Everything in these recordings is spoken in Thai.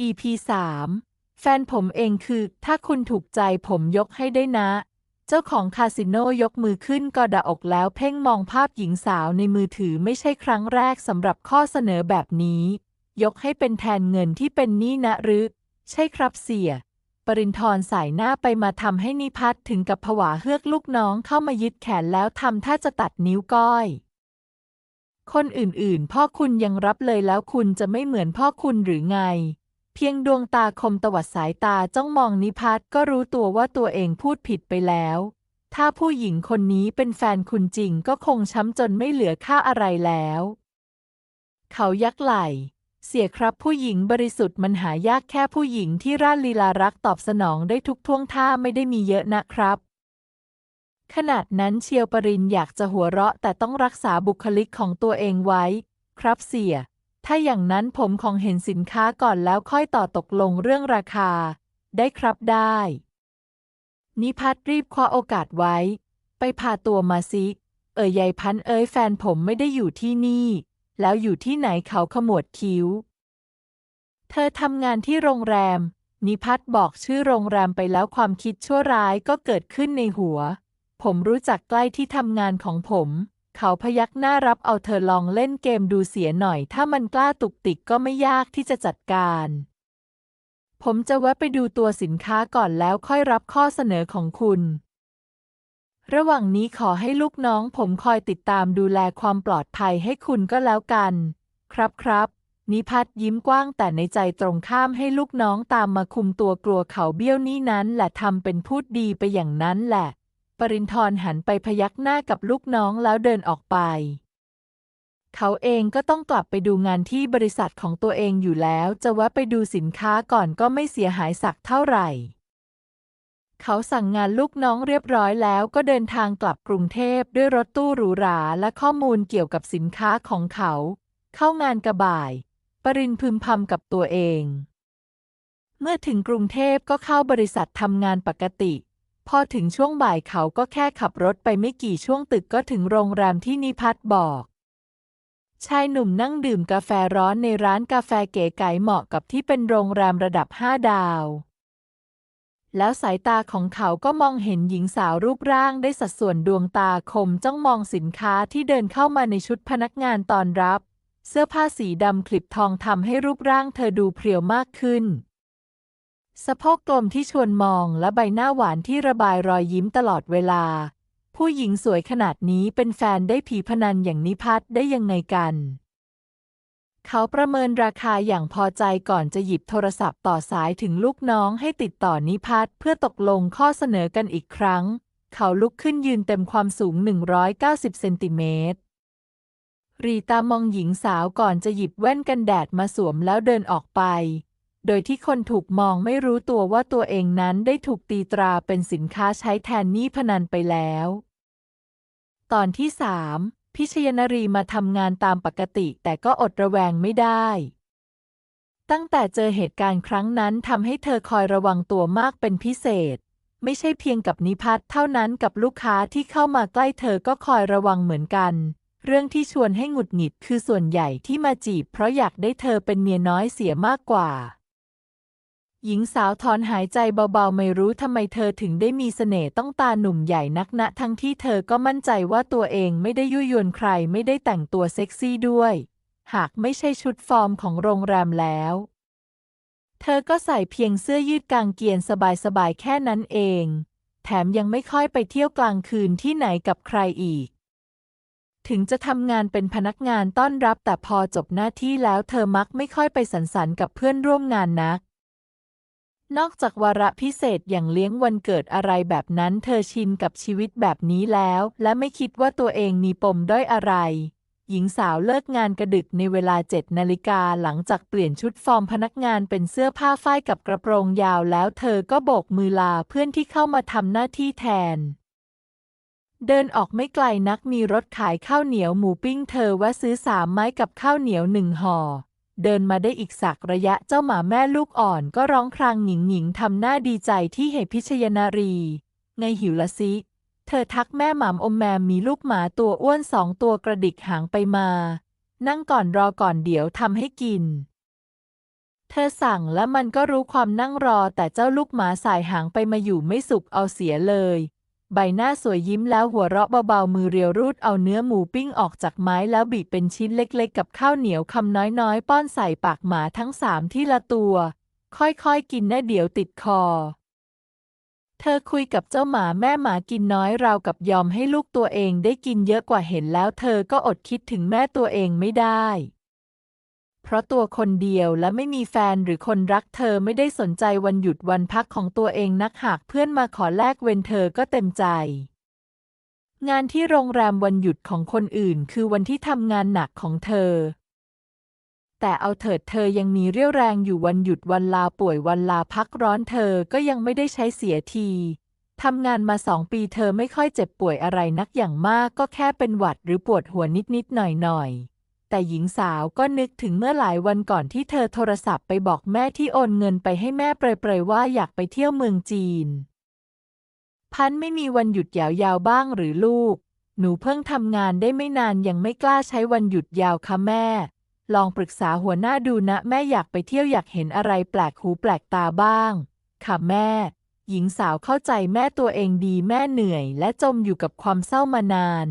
EP 3 แฟนผมเองคือ ถ้าคุณถูกใจผมยกให้ได้นะ เจ้าของคาสิโนยกมือขึ้นกอดาอกแล้วเพ่งมองภาพหญิงสาวในมือถือไม่ใช่ครั้งแรกสำหรับข้อเสนอแบบนี้ ยกให้เป็นแทนเงินที่เป็นหนี้นะหรือ ใช่ครับเสีย ปรินทร์สายหน้าไปมาทำให้นิพัฒน์ถึงกับผวาเฮือกลูกน้องเข้ามายึดแขนแล้วทำท่าจะตัดนิ้วก้อยคนอื่นๆ พ่อคุณยังรับเลยแล้วคุณจะไม่เหมือนพ่อคุณหรือไง เพียงดวงตาคมตวัดสายตาจ้องมองนิพัฒน์ก็รู้ตัวว่าตัวเองพูดผิดไปแล้ว ถ้าผู้หญิงคนนี้เป็นแฟนคุณจริงก็คงช้ำจนไม่เหลือค่าอะไรแล้ว เขายักไหล่ เสียครับผู้หญิงบริสุทธิ์มันหายากแค่ผู้หญิงที่ร่าลีลารักตอบสนองได้ทุกท่วงท่าไม่ได้มีเยอะนะครับ ขนาดนั้นเชียวปรินอยากจะหัวเราะแต่ต้องรักษาบุคลิกของตัวเองไว้ ครับเสีย ถ้าอย่างนั้นผมของเห็นสินค้าก่อนแล้วค่อยต่อตกลงเรื่องราคา ได้ครับได้ นิพัฒน์รีบคว้าโอกาสไว้ ไปพาตัวมาสิเอ่ยยายพันเอ้ยแฟนผมไม่ได้อยู่ที่นี่ แล้วอยู่ที่ไหนเขาขมวดคิ้ว เธอทำงานที่โรงแรม นิพัฒน์บอกชื่อโรงแรมไปแล้วความคิดชั่วร้ายก็เกิดขึ้นในหัว ผมรู้จักใกล้ที่ทำงานของผม เขาพยักหน้ารับเอาเธอลองเล่นเกมดูเสียหน่อย ถ้ามันกล้าตุกติกก็ไม่ยากที่จะจัดการ ผมจะแวะไปดูตัวสินค้าก่อนแล้วค่อยรับข้อเสนอของคุณ ระหว่างนี้ขอให้ลูกน้องผมคอยติดตามดูแลความปลอดภัยให้คุณก็แล้วกัน ครับครับ นิพัฒน์ยิ้มกว้างแต่ในใจตรงข้ามให้ลูกน้องตามมาคุมตัวกลัวเขาเบี้ยวนี้นั้นแหละทำเป็นพูดดีไปอย่างนั้นแหละ รินทร์หันไปพยักหน้ากับลูกน้องแล้วเดินออกไป เขาเองก็ต้องกลับไปดูงานที่บริษัทของตัวเองอยู่แล้ว จะแวะไปดูสินค้าก่อนก็ไม่เสียหายสักเท่าไหร่ เขาสั่งงานลูกน้องเรียบร้อยแล้วก็เดินทางกลับกรุงเทพด้วยรถตู้หรูหราและข้อมูลเกี่ยวกับสินค้าของเขา เข้างานกระบ่าย ปรินพึมพำกับตัวเองเมื่อถึงกรุงเทพก็เข้าบริษัททำงานปกติ พอถึงช่วงบ่ายเขาก็แค่ขับรถไปไม่กี่ช่วงตึกก็ถึงโรงแรมที่นิพัฒบอก ชายหนุ่มนั่งดื่มกาแฟร้อนในร้านกาแฟเก๋ไก๋เหมาะกับที่เป็นโรงแรมระดับห้าดาว แล้วสายตาของเขาก็มองเห็นหญิงสาวรูปร่างได้สัดส่วนดวงตาคมจ้องมองสินค้าที่เดินเข้ามาในชุดพนักงานตอนรับ เสื้อผ้าสีดำคลิปทองทำให้รูปร่างเธอดูเพรียวมากขึ้น สะโพกกลมที่ชวนมองและใบหน้าหวานที่ระบายรอยยิ้มตลอดเวลา ผู้หญิงสวยขนาดนี้เป็นแฟนได้ผีพนันอย่างนิพัฒน์ได้ยังไงกัน เขาประเมินราคาอย่างพอใจก่อนจะหยิบโทรศัพท์ต่อสายถึงลูกน้องให้ติดต่อนิพัฒน์เพื่อตกลงข้อเสนอกันอีกครั้ง เขาลุกขึ้นยืนเต็มความสูง 190 เซนติเมตรรีตามองหญิงสาวก่อนจะหยิบแว่นกันแดดมาสวมแล้วเดินออกไป โดยที่คนถูกมองไม่รู้ตัวว่าตัวเองนั้นได้ถูกตีตราเป็นสินค้าใช้แทนหนี้พนันไปแล้ว ตอนที่สามพิชยนรีมาทำงานตามปกติแต่ก็อดระแวงไม่ได้ ตั้งแต่เจอเหตุการณ์ครั้งนั้นทำให้เธอคอยระวังตัวมากเป็นพิเศษ ไม่ใช่เพียงกับนิพัฒน์เท่านั้นกับลูกค้าที่เข้ามาใกล้เธอก็คอยระวังเหมือนกัน เรื่องที่ชวนให้หงุดหงิดคือส่วนใหญ่ที่มาจีบ เพราะอยากได้เธอเป็นเมียน้อยเสียมากกว่า หญิงสาวถอนหายใจเบาๆ ไม่รู้ทำไมเธอถึงได้มีเสน่ห์ต้องตาหนุ่มใหญ่นักนะทั้งที่เธอก็มั่นใจว่าตัวเองไม่ได้ยุยวนใครไม่ได้แต่งตัวเซ็กซี่ด้วย หากไม่ใช่ชุดฟอร์มของโรงแรมแล้ว เธอก็ใส่เพียงเสื้อยืดกางเกียนสบายๆ แค่นั้นเอง แถมยังไม่ค่อยไปเที่ยวกลางคืนที่ไหนกับใครอีก ถึงจะทำงานเป็นพนักงานต้อนรับแต่พอจบหน้าที่แล้วเธอมักไม่ค่อยไปสันสันกับเพื่อนร่วมงานนัก นอกจากวาระพิเศษอย่างเลี้ยงวันเกิดอะไรแบบนั้นเธอชินกับชีวิตแบบนี้แล้ว และไม่คิดว่าตัวเองมีปมด้อยอะไร หญิงสาวเลิกงานกระดึกในเวลาเจ็ดนาฬิกาหลังจากเปลี่ยนชุดฟอร์มพนักงานเป็นเสื้อผ้าฝ้ายกับกระโปรงยาวแล้วเธอก็โบกมือลาเพื่อนที่เข้ามาทำหน้าที่แทน เดินออกไม่ไกลนักมีรถขายข้าวเหนียวหมูปิ้งเธอแวะซื้อสามไม้กับข้าวเหนียวหนึ่งห่อ เดินมาได้อีกสักระยะเจ้าหมาแม่ลูกอ่อนก็ร้องครางหญิงหญิงทำหน้าดีใจที่เห็นพิชยนารีไงหิวละซิ เธอทักแม่หมามอมแมมมีลูกหมาตัวอ้วนสองตัวกระดิกหางไปมา นั่งก่อนรอก่อนเดี๋ยวทำให้กิน เธอสั่งและมันก็รู้ความนั่งรอแต่เจ้าลูกหมาสายหางไปมาอยู่ไม่สุขเอาเสียเลย ใบหน้าสวยยิ้มแล้วหัวเราะเบาๆ มือเรียวรูดเอาเนื้อหมูปิ้งออกจากไม้แล้วบีบเป็นชิ้นเล็กๆ กับข้าวเหนียวคำน้อยๆ ป้อนใส่ปากหมาทั้งสามที่ละตัว ค่อยๆ กินนะเดี๋ยวติดคอ เธอคุยกับเจ้าหมาแม่หมากินน้อยราวกับยอมให้ลูกตัวเองได้กินเยอะกว่าเห็นแล้ว เธอก็อดคิดถึงแม่ตัวเองไม่ได้ เพราะตัวคนเดียวและไม่มีแฟนหรือคนรักเธอไม่ได้สนใจวันหยุดวันพักของตัวเองนักหากเพื่อนมาขอแลกเว้นเธอก็เต็มใจ งานที่โรงแรมวันหยุดของคนอื่นคือวันที่ทำงานหนักของเธอ แต่เอาเถิดเธอยังมีเรี่ยวแรงอยู่วันหยุดวันลาป่วยวันลาพักร้อนเธอก็ยังไม่ได้ใช้เสียทีทำงานมาสองปีเธอไม่ค่อยเจ็บป่วยอะไรนักอย่างมากก็แค่เป็นหวัดหรือปวดหัวนิดๆหน่อยๆ แต่หญิงสาวก็นึกถึงเมื่อหลายวันก่อนที่เธอโทรศัพท์ไปบอกแม่ที่โอนเงินไปให้แม่เปรยๆว่าอยากไปเที่ยวเมืองจีน พันไม่มีวันหยุดยาวๆบ้างหรือลูก หนูเพิ่งทำงานได้ไม่นานยังไม่กล้าใช้วันหยุดยาวค่ะแม่ ลองปรึกษาหัวหน้าดูนะ แม่อยากไปเที่ยวอยากเห็นอะไรแปลกหูแปลกตาบ้าง ค่ะแม่ หญิงสาวเข้าใจแม่ตัวเองดีแม่เหนื่อย และจมอยู่กับความเศร้ามานาน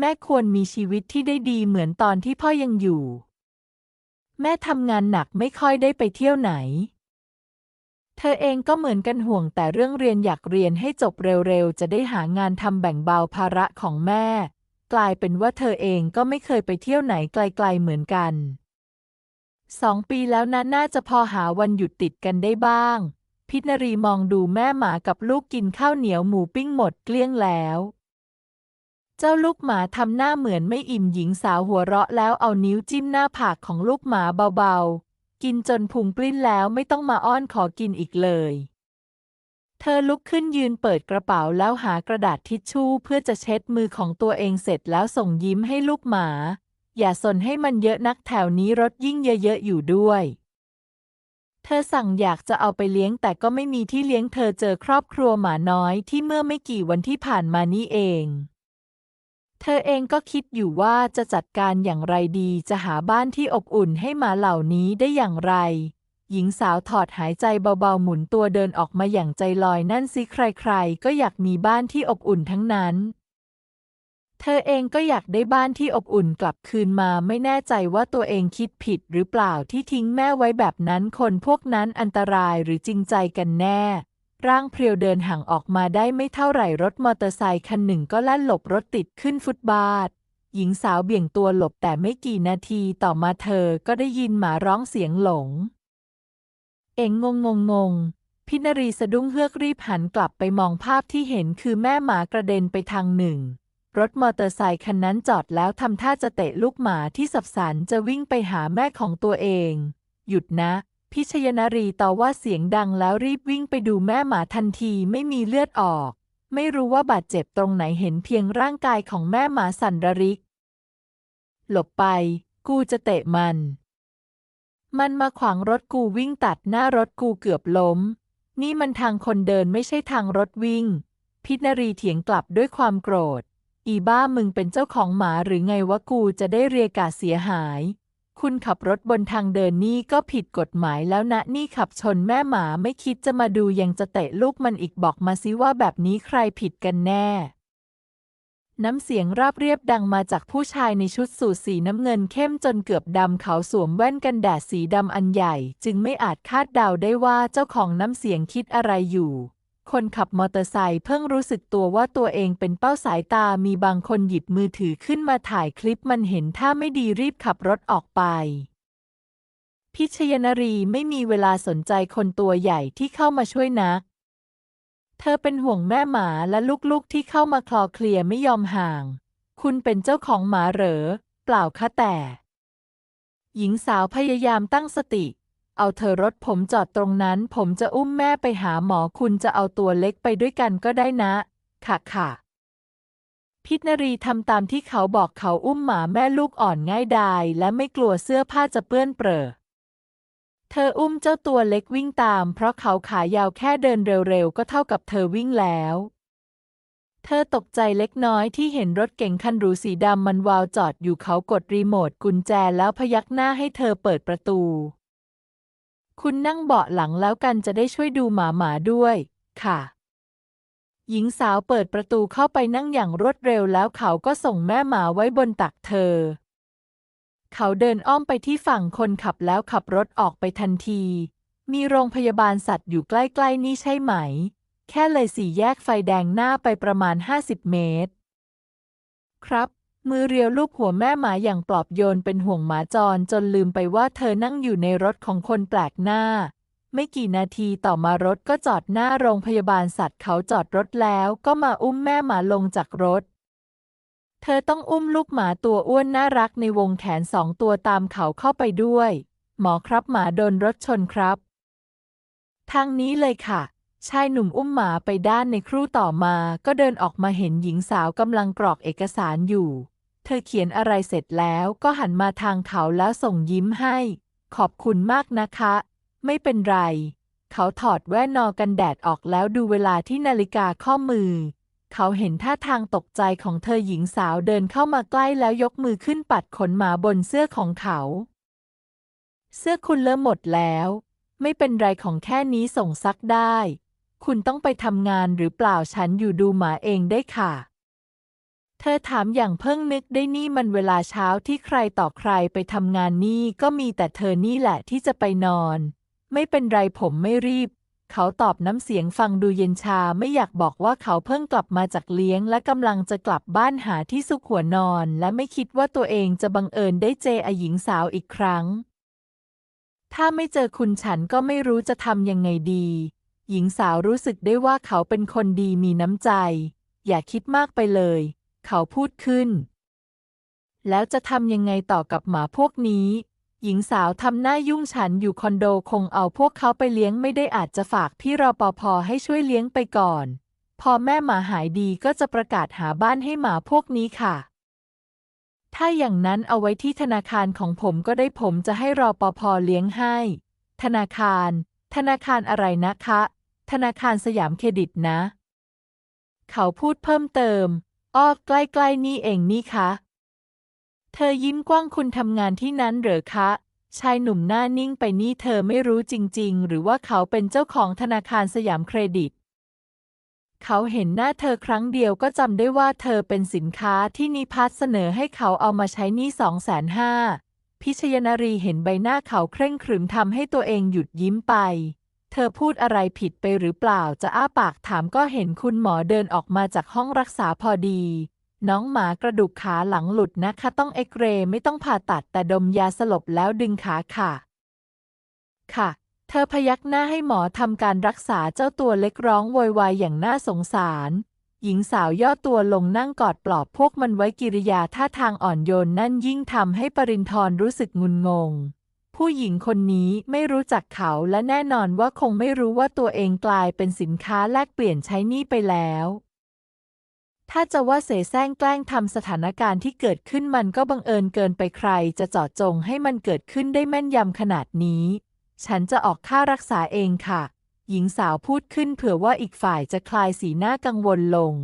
แม่ควรมีชีวิตที่ได้ดีเหมือนตอนที่พ่อยังอยู่ แม่ทำงานหนักไม่ค่อยได้ไปเที่ยวไหน เธอเองก็เหมือนกันห่วงแต่เรื่องเรียนอยากเรียนให้จบเร็วๆ จะได้หางานทำแบ่งเบาภาระของแม่ กลายเป็นว่าเธอเองก็ไม่เคยไปเที่ยวไหนไกลๆเหมือนกันสองปีแล้วนะน่าจะพอหาวันหยุดติดกันได้บ้าง พิษนรีมองดูแม่หมากับลูกกินข้าวเหนียวหมูปิ้งหมดเกลี้ยงแล้ว เจ้าลูกหมาทำหน้าเหมือนไม่อิ่มหญิงสาวหัวเราะแล้วเอานิ้วจิ้มหน้าผากของลูกหมาเบาๆ กินจนพุงปลิ้นแล้วไม่ต้องมาอ้อนขอกินอีกเลย เธอลุกขึ้นยืนเปิดกระเป๋าแล้วหากระดาษทิชชู่เพื่อจะเช็ดมือของตัวเองเสร็จแล้วส่งยิ้มให้ลูกหมา อย่าสนให้มันเยอะนักแถวนี้รถยิ่งเยอะๆอยู่ด้วยเธอสั่งอยากจะเอาไปเลี้ยงแต่ก็ไม่มีที่เลี้ยงเธอเจอครอบครัวหมาน้อยที่เมื่อไม่กี่วันที่ผ่านมานี้เอง เธอเองก็คิดอยู่ว่าจะจัดการอย่างไรดีจะหาบ้านที่อบอุ่นให้หมาเหล่านี้ได้อย่างไร หญิงสาวถอดหายใจเบาๆหมุนตัวเดินออกมาอย่างใจลอยนั่นสิใครๆ ก็อยากมีบ้านที่อบอุ่นทั้งนั้น เธอเองก็อยากได้บ้านที่อบอุ่นกลับคืนมาไม่แน่ใจว่าตัวเองคิดผิดหรือเปล่าที่ทิ้งแม่ไว้แบบนั้นคนพวกนั้นอันตรายหรือจริงใจกันแน่ ร่างเพรียวเดินห่างออกมาได้ไม่เท่าไหร่รถมอเตอร์ไซค์คันหนึ่งก็แล่นหลบรถติดขึ้นฟุตบาท หญิงสาวเบี่ยงตัวหลบแต่ไม่กี่นาทีต่อมาเธอก็ได้ยินหมาร้องเสียงหลง เองงงงงงพินรีสะดุ้งเฮือกรีบหันกลับไปมองภาพที่เห็นคือแม่หมากระเด็นไปทางหนึ่ง รถมอเตอร์ไซค์คันนั้นจอดแล้วทำท่าจะเตะลูกหมาที่สับสนจะวิ่งไปหาแม่ของตัวเอง หยุดนะ พิชยนารีต่อว่าเสียงดังแล้วรีบวิ่งไปดูแม่หมาทันทีไม่มีเลือดออก ไม่รู้ว่าบาดเจ็บตรงไหนเห็นเพียงร่างกายของแม่หมาสั่นระริก หลบไป กูจะเตะมัน มันมาขวางรถกูวิ่งตัดหน้ารถกูเกือบล้ม นี่มันทางคนเดินไม่ใช่ทางรถวิ่ง พิษนรีเถียงกลับด้วยความโกรธ อีบ้ามึงเป็นเจ้าของหมาหรือไงวะกูจะได้เรียกาเสียหาย คุณขับรถบนทางเดินนี่ก็ผิดกฎหมายแล้วนะ นี่ขับชนแม่หมาไม่คิดจะมาดูยังจะเตะลูกมันอีกบอกมาสิว่าแบบนี้ใครผิดกันแน่ น้ำเสียงราบเรียบดังมาจากผู้ชายในชุดสูทสีน้ำเงินเข้มจนเกือบดำเขาสวมแว่นกันแดดสีดำอันใหญ่ จึงไม่อาจคาดเดาได้ว่าเจ้าของน้ำเสียงคิดอะไรอยู่ คนขับมอเตอร์ไซค์เพิ่งรู้สึกตัวว่าตัวเองเป็นเป้าสายตามีบางคนหยิบมือถือขึ้นมาถ่ายคลิปมันเห็นท่าไม่ดีรีบขับรถออกไป พิชยนรีไม่มีเวลาสนใจคนตัวใหญ่ที่เข้ามาช่วยนัก เธอเป็นห่วงแม่หมาและลูกๆที่เข้ามาคลอเคลียไม่ยอมห่าง คุณเป็นเจ้าของหมาเหรอ เปล่าคะแต่ หญิงสาวพยายามตั้งสติ เอาเธอรถผมจอดตรงนั้น ผมจะอุ้มแม่ไปหาหมอคุณจะเอาตัวเล็กไปด้วยกันก็ได้นะ ค่ะค่ะ พิษนรีทำตามที่เขาบอกเขาอุ้มหมาแม่ลูกอ่อนง่ายดาย และไม่กลัวเสื้อผ้าจะเปื้อนเปรอะเธออุ้มเจ้าตัวเล็กวิ่งตาม เพราะเขาขายาวแค่เดินเร็วๆ ก็เท่ากับเธอวิ่งแล้ว เธอตกใจเล็กน้อยที่เห็นรถเก๋งคันหรูสีดำมันวาวจอดอยู่เขากดรีโมทกุญแจแล้วพยักหน้าให้เธอเปิดประตู คุณนั่งเบาะหลังแล้วกันจะได้ช่วยดูหมาหมาด้วย ค่ะ หญิงสาวเปิดประตูเข้าไปนั่งอย่างรวดเร็วแล้วเขาก็ส่งแม่หมาไว้บนตักเธอ เขาเดินอ้อมไปที่ฝั่งคนขับแล้วขับรถออกไปทันที มีโรงพยาบาลสัตว์อยู่ใกล้ๆนี่ใช่ไหม แค่เลยสี่แยกไฟแดงหน้าไปประมาณ 50 เมตร ครับ มือเรียวลูบหัวแม่หมาอย่างปลอบโยนเป็นห่วงหมาจรจนลืมไปว่าเธอนั่งอยู่ในรถของคนแปลกหน้า ไม่กี่นาทีต่อมารถก็จอดหน้าโรงพยาบาลสัตว์เขาจอดรถแล้วก็มาอุ้มแม่หมาลงจากรถ เธอต้องอุ้มลูกหมาตัวอ้วนน่ารักในวงแขนสองตัวตามเขาเข้าไปด้วย หมอครับหมาโดนรถชนครับ ทางนี้เลยค่ะชายหนุ่มอุ้มหมาไปด้านในครู่ต่อมา ก็เดินออกมาเห็นหญิงสาวกำลังกรอกเอกสารอยู่ เธอเขียนอะไรเสร็จแล้วก็หันมาทางเขาแล้วส่งยิ้มให้ ขอบคุณมากนะคะ ไม่เป็นไร เขาถอดแว่นนอกันแดดออกแล้วดูเวลาที่นาฬิกาข้อมือ เขาเห็นท่าทางตกใจของเธอหญิงสาวเดินเข้ามาใกล้แล้วยกมือขึ้นปัดขนหมาบนเสื้อของเขา เสื้อคุณเลอะหมดแล้ว ไม่เป็นไรของแค่นี้ส่งซักได้ คุณต้องไปทำงานหรือเปล่าฉันอยู่ดูหมาเองได้ค่ะ เธอถามอย่างเพิ่งนึกได้นี่มันเวลาเช้าที่ใครต่อใครไปทำงานนี่ก็มีแต่เธอนี่แหละที่จะไปนอน ไม่เป็นไรผมไม่รีบ เขาตอบน้ำเสียงฟังดูเย็นชาไม่อยากบอกว่าเขาเพิ่งกลับมาจากเลี้ยง และกำลังจะกลับบ้านหาที่สุขหัวนอน และไม่คิดว่าตัวเองจะบังเอิญได้เจอหญิงสาวอีกครั้ง ถ้าไม่เจอคุณฉันก็ไม่รู้จะทำยังไงดี หญิงสาวรู้สึกได้ว่าเขาเป็นคนดีมีน้ำใจ อย่าคิดมากไปเลย เขาพูดขึ้น แล้วจะทำยังไงต่อกับหมาพวกนี้ หญิงสาวทำหน้ายุ่งฉันอยู่คอนโดคงเอาพวกเขาไปเลี้ยงไม่ได้อาจจะฝากพี่รปภให้ช่วยเลี้ยงไปก่อน พอแม่หมาหายดีก็จะประกาศหาบ้านให้หมาพวกนี้ค่ะ ถ้าอย่างนั้นเอาไว้ที่ธนาคารของผมก็ได้ผมจะให้รอปภเลี้ยงให้ ธนาคาร ธนาคารอะไรนะคะ ธนาคารสยามเครดิตนะ เขาพูดเพิ่มเติม อ้อใกล้ๆนี่เองนี่คะ เธอยิ้มกว้างคุณทำงานที่นั้นเหรอคะ ชายหนุ่มหน้านิ่งไปนี่เธอไม่รู้จริง ๆ หรือว่าเขาเป็นเจ้าของธนาคารสยามเครดิต เขาเห็นหน้าเธอครั้งเดียวก็จำได้ว่าเธอเป็นสินค้าที่นิพัฒเสนอให้เขาเอามาใช้หนี้สองแสนห้าพิชยนารีเห็นใบหน้าเขาเคร่งขรึมทำให้ตัวเองหยุดยิ้มไป เธอพูดอะไรผิดไปหรือเปล่าจะอ้าปากถามก็เห็นคุณหมอเดินออกมาจากห้องรักษาพอดี น้องหมากระดูกขาหลังหลุดนะคะต้องเอ็กเรย์ไม่ต้องผ่าตัดแต่ดมยาสลบแล้วดึงขาค่ะ ค่ะ เธอพยักหน้าให้หมอทำการรักษาเจ้าตัวเล็กร้องโวยวายอย่างน่าสงสาร หญิงสาวย่อตัวลงนั่งกอดปลอบพวกมันไว้กิริยาท่าทางอ่อนโยนนั่นยิ่งทำให้ปรินทร์รู้สึกงุนงง ผู้หญิงคนนี้ไม่รู้จักเขาและแน่นอนว่าคงไม่รู้ว่าตัวเองกลายเป็นสินค้าแลกเปลี่ยนใช้หนี้ไปแล้ว ถ้าจะว่าเสแสร้งแกล้งทำสถานการณ์ที่เกิดขึ้นมันก็บังเอิญเกินไปใคร จะเจาะจงให้มันเกิดขึ้นได้แม่นยำขนาดนี้ ฉันจะออกค่ารักษาเองค่ะ หญิงสาวพูดขึ้นเผื่อว่าอีกฝ่ายจะคลายสีหน้ากังวลลง